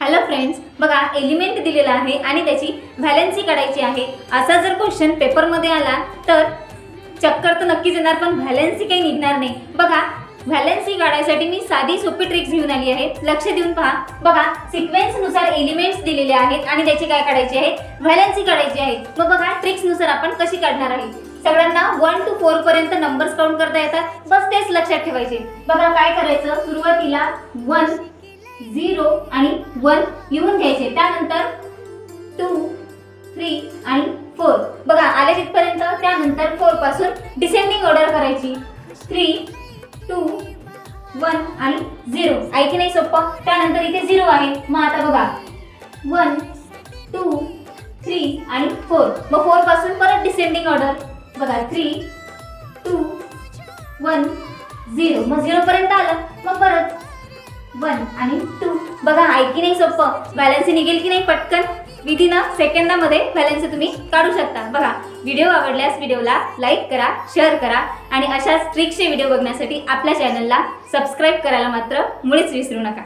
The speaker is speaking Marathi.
हॅलो फ्रेंड्स बघा एलिमेंट दिलेला आहे आणि त्याची व्हॅलेन्सी काढायची आहे. असा जर क्वेश्चन पेपरमध्ये आला तर चक्कर तर नक्कीच येणार पण व्हॅलेन्सी काही निघणार नाही. बघा व्हॅलेन्सी काढायसाठी मी साधी सोपी ट्रिक्स घेऊन आली आहे. लक्ष देऊन पहा. बघा सिक्वेन्सनुसार एलिमेंट्स दिलेले आहेत आणि त्याची काय काढायची आहे? व्हॅलेन्सी काढायची आहे. मग बघा ट्रिक्सनुसार आपण कशी काढणार आहे? सगळ्यांना वन टू फोर पर्यंत नंबर्स काउंट करता येतात. बस तेच लक्षात ठेवायचे. बघा काय करायचं? सुरुवातीला वन झिरो आणि वन लिहून घ्यायचे. त्यानंतर टू थ्री आणि फोर. बघा आले तिथपर्यंत त्यानंतर फोरपासून डिसेंडिंग ऑर्डर करायची. थ्री टू वन आणि झिरो. आहे की नाही सोपं त्यानंतर इथे झिरो आहे. मग आता बघा. वन टू थ्री आणि फोर. मग फोरपासून परत डिसेंडिंग ऑर्डर. बघा थ्री टू वन झिरो. मग झिरो पर्यंत आलं. मग परत वन आणि टू. बघा ऐकी की नाही सोपं? बॅलन्स निघेल की नाही पटकन? विदिन अ सेकंदामध्ये बॅलन्स तुम्ही काढू शकता. बघा व्हिडिओ आवडल्यास व्हिडिओला लाईक करा शेअर करा आणि अशाच ट्रिक्सचे व्हिडिओ बघण्यासाठी आपल्या चॅनलला सबस्क्राईब करायला मात्र मुळीच विसरू नका.